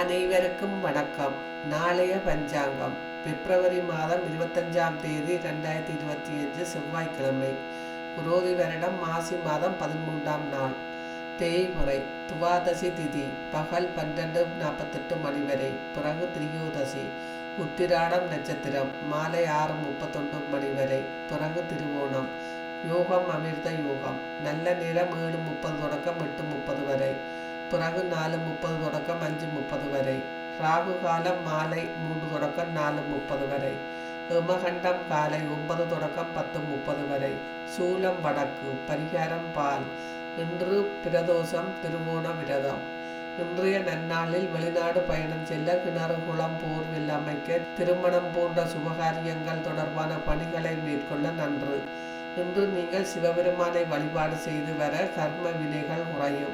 அனைவருக்கும் வணக்கம். நாளைய பஞ்சாங்கம். பிப்ரவரி மாதம் இருபத்தஞ்சாம் தேதி ரெண்டாயிரத்தி இருபத்தி அஞ்சு செவ்வாய்க்கிழமை. குரோதி வருடம் மாசி மாதம் பதிமூன்றாம் நாள். தேய்முறை. துவாதசி திதி. பகல் பன்னெண்டு நாற்பத்தெட்டு மணி வரை. பிறகு திரியோதசி. உத்திராடம் நட்சத்திரம். மாலை ஆறு முப்பத்தொன்று மணி வரை. பிறகு திருவோணம். யோகம் அமிர்த யோகம். நல்ல நேரம் ஏழு முப்பது தொடக்கம் எட்டு முப்பது வரை. பிறகு நாலு முப்பது தொடக்கம் அஞ்சு முப்பது ராகுகாலம் ராகு காலம் மாலை மூன்று தொடக்கம் நாலு முப்பது வரை ஹிமகண்டம் காலை ஒன்பது தொடக்கம் பத்து முப்பது வரை சூலம் வடக்கு பரிகாரம் பால் இன்று பிரதோஷம் திருவோண விரதம் இன்றைய நன்னாளில் வெளிநாடு பயணம் செல்ல கிணறு குளம் போர்வில் அமைக்க திருமணம் போன்ற சுபகாரியங்கள் தொடர்பான பணிகளை மேற்கொள்ள நன்று இன்று நீங்கள் சிவபெருமானை வழிபாடு செய்து வர கர்ம வினைகள் குறையும்